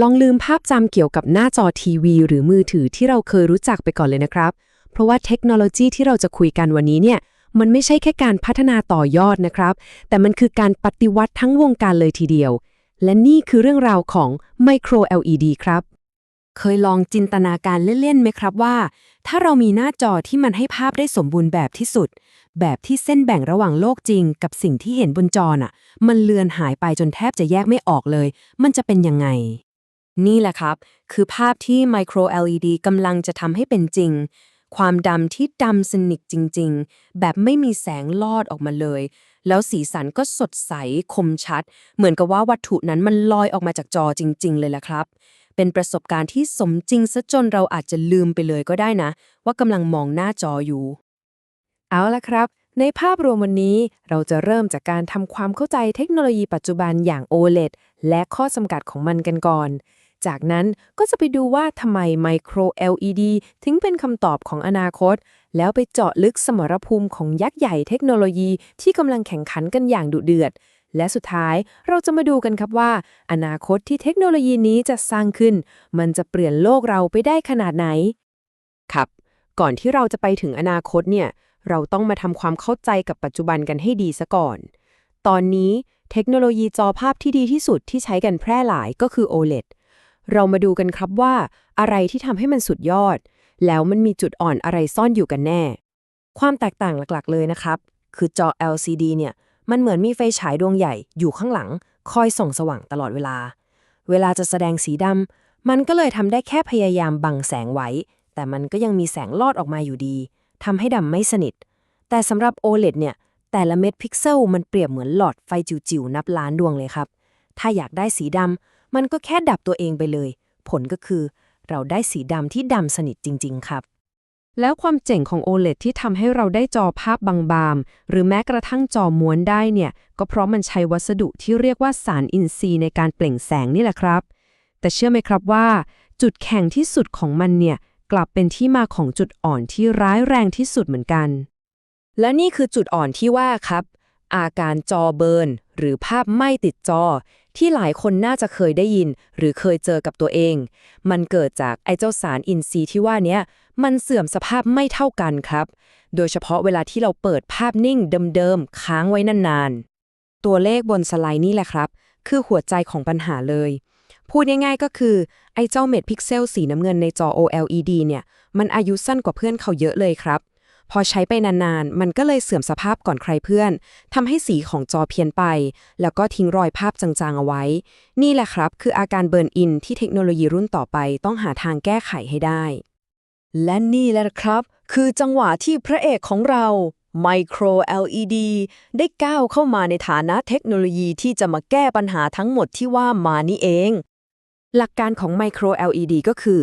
ลองลืมภาพจำเกี่ยวกับหน้าจอทีวี หรือมือถือที่เราเคยรู้จักไปก่อนเลยนะครับ เพราะว่าเทคโนโลยีที่เราจะคุยกันวันนี้เนี่ยมันไม่ใช่แค่การพัฒนาต่อยอดนะครับ แต่มันคือการปฏิวัติทั้งวงการเลยทีเดียว และนี่คือเรื่องราวของ Micro LED ครับ เคยลองจินตนาการเล่นๆไหมครับว่า ถ้าเรามีหน้าจอที่มันให้ภาพได้สมบูรณ์แบบที่สุด แบบที่เส้นแบ่งระหว่างโลกจริง กับสิ่งที่เห็นบนจอน่ะ มันเลือนหายไปจนแทบจะแยกไม่ออกเลย มันจะเป็นยังไง นี่แหละครับ คือภาพที่ Micro LED กำลังจะทำให้เป็นจริง ความดำที่ดำสนิทจริง ๆ แบบไม่มีแสงลอดออกมาเลย แล้วสีสันก็สดใสคมชัด เหมือนกับว่าวัตถุนั้นมันลอยออกมาจากจอจริง ๆ เลยละครับ เป็นประสบการณ์ที่สมจริงซะจนเราอาจจะลืมไปเลยก็ได้นะ ว่ากำลังมองหน้าจออยู่ เอาละครับ ในภาพรวมวันนี้เราจะเริ่มจากการทำความเข้าใจเทคโนโลยีปัจจุบันอย่าง OLED และข้อจำกัดของมันกันก่อน จากนั้นก็จะไปดูว่าทำไม Micro LED ถึงเป็นคำตอบของอนาคต แล้วไปเจาะลึกสมรภูมิของยักษ์ใหญ่เทคโนโลยีที่กำลังแข่งขันกันอย่างดุเดือด และสุดท้ายเราจะมาดูกันครับว่า อนาคตที่เทคโนโลยีนี้จะสร้างขึ้น มันจะเปลี่ยนโลกเราไปได้ขนาดไหน ครับ ก่อนที่เราจะไปถึงอนาคตเนี่ยเราต้องมาทำความเข้าใจกับปัจจุบันกันให้ดีซะก่อน ตอนนี้เทคโนโลยีจอภาพที่ดีที่สุดที่ใช้กันแพร่หลายก็คือ OLED เรามาดูกันครับว่า อะไรที่ทำให้มันสุดยอด แล้วมันมีจุดอ่อนอะไรซ่อนอยู่กันแน่ ความแตกต่างหลักๆ เลยนะครับ คือจอ LCD เนี่ย มันเหมือนมีไฟฉายดวงใหญ่อยู่ข้างหลัง คอยส่องสว่างตลอดเวลา เวลาจะแสดงสีดำมันก็เลยทำได้แค่พยายามบังแสงไว้ แต่มันก็ยังมีแสงลอดออกมาอยู่ดีทำให้ดำไม่สนิท แต่สำหรับ OLED เนี่ย แต่ละเม็ดพิกเซลมันเปรียบเหมือนหลอดไฟจิ๋วๆนับล้านดวงเลยครับ ถ้าอยากได้สีดำ มันก็แค่ดับตัวเองไปเลย ผลก็คือ เราได้สีดำที่ดำสนิทจริง ๆ ครับ แล้วความเจ๋งของ OLED ที่ทำให้เราได้จอภาพบางๆ หรือแม้กระทั่งจอม้วนได้เนี่ย ก็เพราะมันใช้วัสดุที่เรียกว่าสารอินทรีย์ในการเปล่งแสงนี่แหละครับ แต่เชื่อไหมครับว่า จุดแข็งที่สุดของมันเนี่ยกลับเป็นที่มาของจุดอ่อนที่ร้ายแรงที่สุดเหมือนกัน และนี่คือจุดอ่อนที่ว่าครับ อาการจอเบิร์นหรือภาพไม้ติดจอ ที่หลายคนน่าจะเคยได้ยิน หรือเคยเจอกับตัวเอง มันเกิดจากไอเจ้าสารอินทรีย์ที่ว่านี้มันเสื่อมสภาพไม่เท่ากันครับ โดยเฉพาะเวลาที่เราเปิดภาพนิ่งเดิมๆค้างไว้นานๆ ตัวเลขบนสไลด์นี่แหละครับ คือหัวใจของปัญหาเลย พูดง่ายๆก็คือ ไอเจ้าเม็ดพิกเซลสีน้ำเงินในจอ OLED เนี่ย มันอายุสั้นกว่าเพื่อนเขาเยอะเลยครับ พอใช้ไปนานๆ มันก็เลยเสื่อมสภาพก่อนใครเพื่อนทำให้สีของจอเพี้ยนไป แล้วก็ทิ้งรอยภาพจางๆเอาไว้ นี่แหละครับ คืออาการเบิร์นอินที่เทคโนโลยีรุ่นต่อไปต้องหาทางแก้ไขให้ได้ และนี่แหละครับ คือจังหวะที่พระเอกของเรา Micro LED ได้ก้าวเข้ามาในฐานะเทคโนโลยีที่จะมาแก้ปัญหาทั้งหมดที่ว่ามานี่เอง หลักการของ Micro LED ก็คือ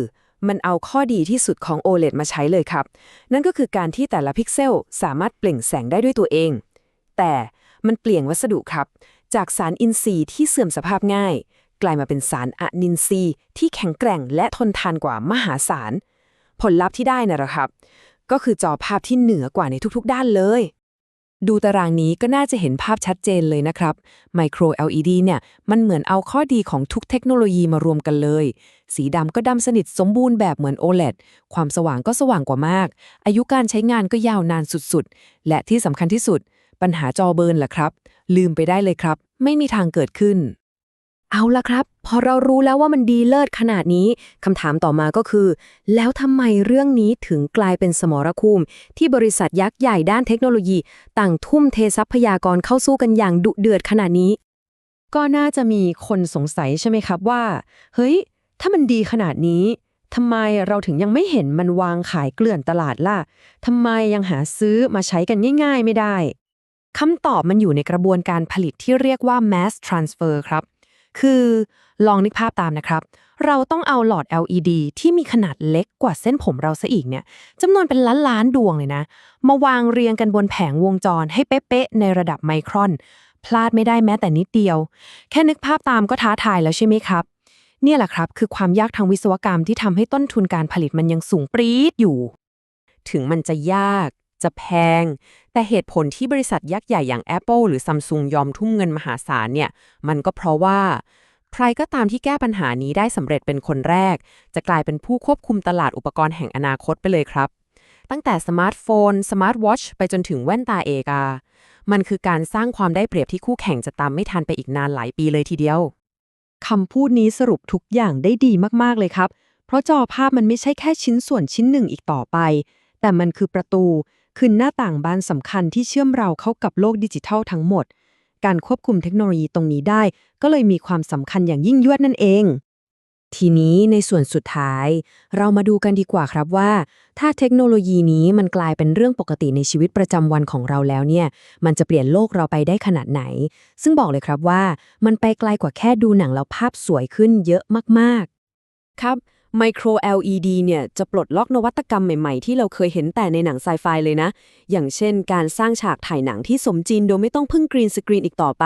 มันเอาข้อดีที่สุดของ OLED มาใช้เลยครับ นั่นก็คือการที่แต่ละพิกเซลสามารถเปล่งแสงได้ด้วยตัวเอง แต่มันเปลี่ยนวัสดุครับ จากสารอินทรีย์ที่เสื่อมสภาพง่าย กลายมาเป็นสารอะนินทรีย์ที่แข็งแกร่งและทนทานกว่ามหาศาล ผลลัพธ์ที่ได้นะครับ ก็คือจอภาพที่เหนือกว่าในทุกๆ ด้านเลย ดูตารางนี้ก็น่าจะเห็นภาพชัดเจนเลยนะครับ Micro LED เนี่ย มันเหมือนเอาข้อดีของทุกเทคโนโลยีมารวมกันเลย สีดำก็ดำสนิทสมบูรณ์แบบเหมือน OLED ความสว่างก็สว่างกว่ามาก อายุการใช้งานก็ยาวนานสุดๆ และที่สำคัญที่สุด ปัญหาจอเบิร์นล่ะครับ ลืมไปได้เลยครับ ไม่มีทางเกิดขึ้น เอาละครับ พอเรารู้แล้วว่ามันดีเลิศขนาดนี้คำถามต่อมาก็คือ แล้วทำไมเรื่องนี้ถึงกลายเป็นสมรภูมิ ที่บริษัทยักษ์ใหญ่ด้านเทคโนโลยี ต่างทุ่มเททรัพยากรเข้าสู้กันอย่างดุเดือดขนาดนี้ ก็น่าจะมีคนสงสัยใช่ไหมครับว่า เฮ้ย ถ้ามันดีขนาดนี้ทำไมเราถึงยังไม่เห็นมันวางขายเกลื่อนตลาดล่ะทำไมยังหาซื้อมาใช้กันง่าย ๆ ไม่ได้คำตอบมันอยู่ในกระบวนการผลิตที่เรียกว่า mass transfer ครับ คือลองนึกภาพตามนะครับ เราต้องเอาหลอด LED ที่มีขนาดเล็กกว่าเส้นผมเราซะอีกเนี่ยจำนวนเป็นล้านล้านดวงเลยนะ มาวางเรียงกันบนแผงวงจรให้เป๊ะๆในระดับไมครอน พลาดไม่ได้แม้แต่นิดเดียว แค่นึกภาพตามก็ท้าทายแล้วใช่ไหมครับ เนี่ยแหละครับคือความยากทางวิศวกรรมที่ทำให้ต้นทุนการผลิตมันยังสูงปรี๊ดอยู่ ถึงมันจะยาก จะแพง แต่เหตุผลที่บริษัทยักษ์ใหญ่อย่าง Apple หรือ Samsung ยอมทุ่มเงินมหาศาลเนี่ย มันก็เพราะว่า ใครก็ตามที่แก้ปัญหานี้ได้สำเร็จเป็นคนแรก จะกลายเป็นผู้ควบคุมตลาดอุปกรณ์แห่งอนาคตไปเลยครับ ตั้งแต่สมาร์ทโฟน สมาร์ทวอชไปจนถึงแว่นตาเอกา มันคือการสร้างความได้เปรียบที่คู่แข่งจะตามไม่ทันไปอีกนานหลายปีเลยทีเดียวคำพูดนี้สรุปทุกอย่างได้ดีมากๆเลยครับ เพราะจอภาพมันไม่ใช่แค่ชิ้นส่วนชิ้นหนึ่งอีกต่อไป แต่มันคือประตู คือหน้าต่างบานสำคัญที่เชื่อมเราเข้ากับโลกดิจิทัลทั้งหมด การควบคุมเทคโนโลยีตรงนี้ได้ ก็เลยมีความสำคัญอย่างยิ่งยวดนั่นเอง ทีนี้ในส่วนสุดท้าย เรามาดูกันดีกว่าครับว่า ถ้าเทคโนโลยีนี้มันกลายเป็นเรื่องปกติในชีวิตประจำวันของเราแล้วเนี่ย มันจะเปลี่ยนโลกเราไปได้ขนาดไหน ซึ่งบอกเลยครับว่า มันไปไกลกว่าแค่ดูหนังแล้วภาพสวยขึ้นเยอะมากๆ ครับ Micro LED เนี่ยจะปลดล็อกนวัตกรรมใหม่ ๆ ที่เราเคยเห็นแต่ในหนังไซไฟเลยนะ อย่างเช่นการสร้างฉากถ่ายหนังที่สมจริงโดยไม่ต้องพึ่งกรีนสกรีนอีกต่อไป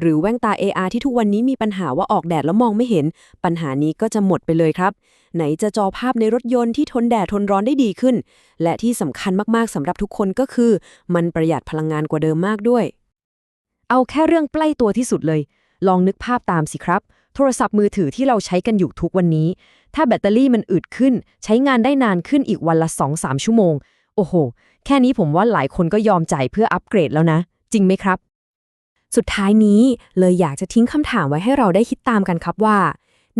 หรือแว่นตา AR ที่ทุกวันนี้มีปัญหาว่าออกแดดแล้วมองไม่เห็น ปัญหานี้ก็จะหมดไปเลยครับ ไหนจะจอภาพในรถยนต์ที่ทนแดดทนร้อนได้ดีขึ้น และที่สำคัญมากๆสำหรับทุกคนก็คือ มันประหยัดพลังงานกว่าเดิมมากด้วย เอาแค่เรื่องใกล้ตัวที่สุดเลย ลองนึกภาพตามสิครับ โทรศัพท์มือถือที่เราใช้กันอยู่ทุกวันนี้ ถ้าแบตเตอรี่มันอึดขึ้น ใช้งานได้นานขึ้นอีกวันละ 2-3 ชั่วโมง โอ้โห แค่นี้ผมว่าหลายคนก็ยอมจ่ายเพื่ออัปเกรดแล้วนะ จริงไหมครับ สุดท้ายนี้เลยอยากจะทิ้งคำถามไว้ให้เราได้คิดตามกันครับว่า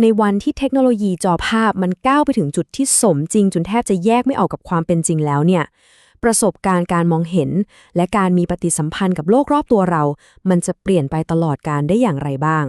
ในวันที่เทคโนโลยีจอภาพมันก้าวไปถึงจุดที่สมจริงจนแทบจะแยกไม่ออกกับความเป็นจริงแล้วเนี่ยประสบการณ์การมองเห็น และการมีปฏิสัมพันธ์กับโลกรอบตัวเรา มันจะเปลี่ยนไปตลอดการได้อย่างไรบ้าง